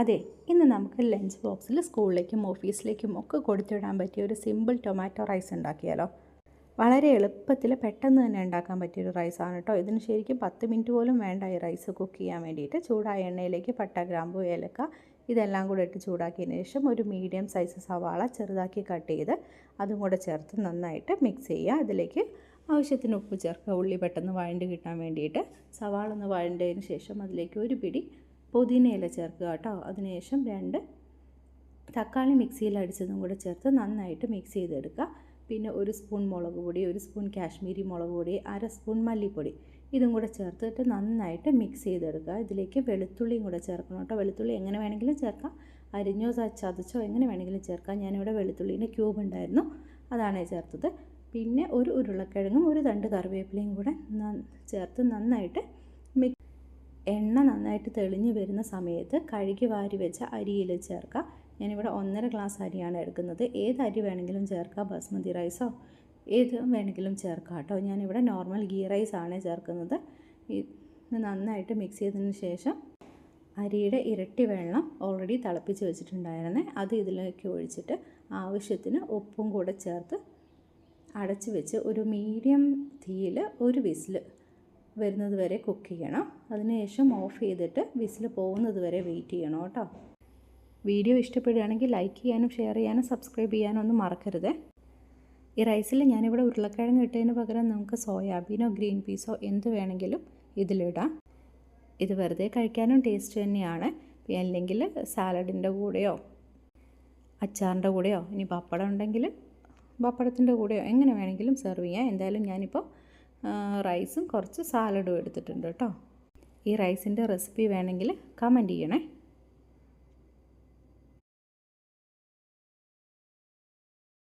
അതെ ഇന്ന് നമുക്ക് ലഞ്ച് ബോക്സിൽ സ്കൂളിലേക്കും ഓഫീസിലേക്കും ഒക്കെ കൊടുത്തിടാൻ പറ്റിയ ഒരു സിമ്പിൾ ടൊമാറ്റോ റൈസ് ഉണ്ടാക്കിയാലോ? വളരെ എളുപ്പത്തിൽ പെട്ടെന്ന് തന്നെ ഉണ്ടാക്കാൻ പറ്റിയൊരു റൈസാണ് കേട്ടോ ഇതിന് ശരിക്കും പത്ത് മിനിറ്റ് പോലും വേണ്ട ഈ റൈസ് കുക്ക് ചെയ്യാൻ വേണ്ടിയിട്ട്. ചൂടായ എണ്ണയിലേക്ക് പട്ട ഗ്രാമ്പു ഏലക്ക ഇതെല്ലാം കൂടെ ഇട്ട് ചൂടാക്കിയതിന് ശേഷം ഒരു മീഡിയം സൈസ് സവാള ചെറുതാക്കി കട്ട് ചെയ്ത് അതും കൂടെ ചേർത്ത് നന്നായിട്ട് മിക്സ് ചെയ്യുക. അതിലേക്ക് ആവശ്യത്തിന് ഉപ്പ് ചേർക്കുക. ഉള്ളി പെട്ടെന്ന് വഴണ്ട് കിട്ടാൻ വേണ്ടിയിട്ട് സവാള ഒന്ന് വഴണ്ടതിന് ശേഷം അതിലേക്ക് ഒരു പിടി പുതിനയില ചേർക്കുക കേട്ടോ. അതിനുശേഷം രണ്ട് തക്കാളി മിക്സിയിൽ അടിച്ചതും കൂടെ ചേർത്ത് നന്നായിട്ട് മിക്സ് ചെയ്തെടുക്കുക. പിന്നെ ഒരു സ്പൂൺ മുളക് പൊടി ഒരു സ്പൂൺ കാശ്മീരി മുളക് പൊടി അര സ്പൂൺ മല്ലിപ്പൊടി ഇതും കൂടെ ചേർത്തിട്ട് നന്നായിട്ട് മിക്സ് ചെയ്തെടുക്കുക. ഇതിലേക്ക് വെളുത്തുള്ളിയും കൂടെ ചേർക്കണം കേട്ടോ. വെളുത്തുള്ളി എങ്ങനെ വേണമെങ്കിലും ചേർക്കാം. അരിഞ്ഞോ ചതച്ചോ എങ്ങനെ വേണമെങ്കിലും ചേർക്കാം. ഞാനിവിടെ വെളുത്തുള്ളീന്റെ ക്യൂബ് ഉണ്ടായിരുന്നു. അതാണ് ചേർത്തത്. പിന്നെ ഒരു ഉരുളക്കിഴങ്ങും ഒരു തണ്ട് കറിവേപ്പിലയും കൂടെ ചേർത്ത് നന്നായിട്ട് മിക്സ് എണ്ണ നന്നായിട്ട് തെളിഞ്ഞു വരുന്ന സമയത്ത് കഴുകി വാരി വെച്ച അരിയിൽ ചേർക്കുക ഞാനിവിടെ ഒന്നര ഗ്ലാസ് അരിയാണ് എടുക്കുന്നത്. ഏത് അരി വേണമെങ്കിലും ചേർക്കാം ബസ്മതി റൈസോ? ഏത് വേണമെങ്കിലും ചേർക്കാം കേട്ടോ. ഞാനിവിടെ നോർമൽ ഗീ റൈസ് ആണ് ചേർക്കുന്നത്. ഇത് നന്നായിട്ട് മിക്സ് ചെയ്തതിന് ശേഷം അരിയുടെ ഇരട്ടി വെള്ളം ഓൾറെഡി തിളപ്പിച്ച് വെച്ചിട്ടുണ്ടായിരുന്നേ. അത് ഇതിലേക്ക് ഒഴിച്ചിട്ട് ആവശ്യത്തിന് ഉപ്പും കൂടെ ചേർത്ത് അടച്ചു വെച്ച് ഒരു മീഡിയം തീയിൽ ഒരു വിസിൽ വരുന്നത് വരെ കുക്ക് ചെയ്യണം. അതിനുശേഷം ഓഫ് ചെയ്തിട്ട് വിസിൽ പോകുന്നത് വരെ വെയിറ്റ് ചെയ്യണം കേട്ടോ. വീഡിയോ ഇഷ്ടപ്പെടുകയാണെങ്കിൽ ലൈക്ക് ചെയ്യാനും ഷെയർ ചെയ്യാനും സബ്സ്ക്രൈബ് ചെയ്യാനും ഒന്നും മറക്കരുത്. ഈ റൈസിൽ ഞാനിവിടെ ഉരുളക്കിഴങ്ങ് ഇട്ടതിന് പകരം നമുക്ക് സോയാബീനോ ഗ്രീൻ പീസോ എന്ത് വേണമെങ്കിലും ഇതിലിടാം. ഇത് വെറുതെ കഴിക്കാനും ടേസ്റ്റ് തന്നെയാണ്. അല്ലെങ്കിൽ സാലഡിന്റെ കൂടെയോ അച്ചാറിന്റെ കൂടെയോ ഇനി പപ്പടം ഉണ്ടെങ്കിൽ പപ്പടത്തിന്റെ കൂടെയോ എങ്ങനെ വേണമെങ്കിലും സെർവ് ചെയ്യാം. എന്തായാലും ഞാനിപ്പോൾ റൈസും കുറച്ച് സാലഡും എടുത്തിട്ടുണ്ട് കേട്ടോ. ഈ റൈസിന്റെ റെസിപ്പി വേണമെങ്കിൽ കമന്റ് ചെയ്യണേ.